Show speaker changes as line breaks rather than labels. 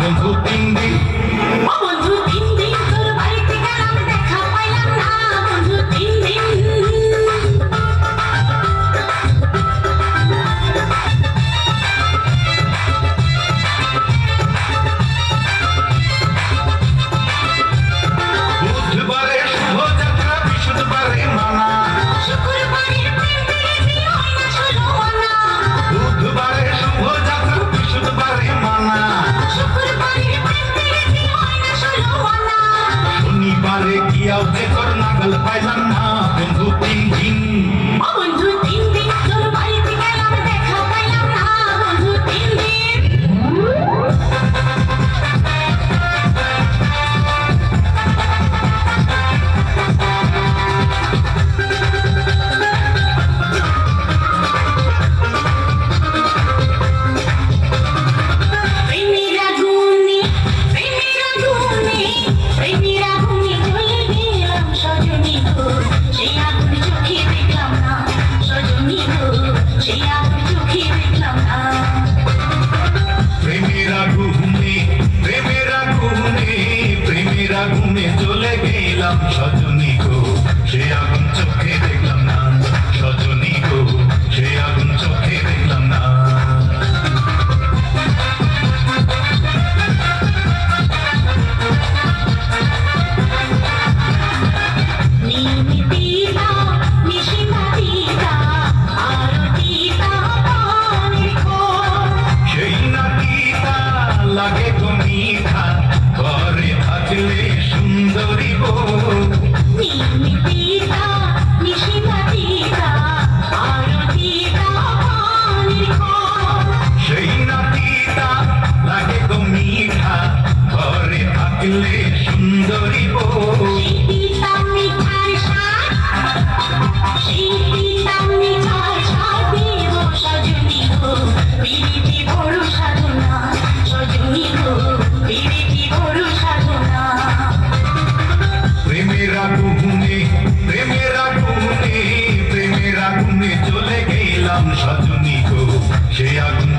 one, two, three. One, one, two, three. গেলাম ভাবলে সুন্দরী প্রেমেরা
ঘুমে প্রেমেরা ঘুমে প্রেমেরা ঘুমে চলে গেলাম সজনী গো সে আগুন